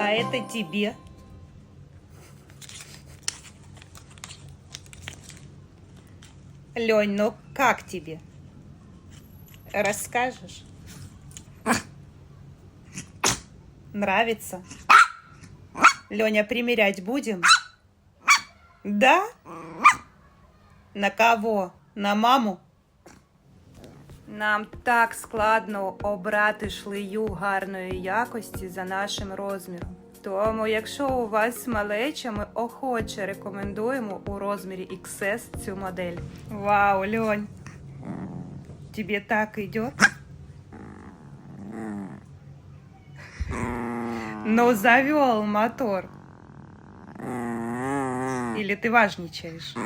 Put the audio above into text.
А это тебе. Лень, ну как тебе? Расскажешь? Нравится? Леня, примерять будем? Да? На кого? На маму? Нам так складно обрати шлею гарної якості за нашим розміром. Тому, якщо у вас малеча, ми охоче рекомендуємо у розмірі XS цю модель. Вау, Льонь! Тебе так идет? Ну, завел мотор. Или ты важничаешь?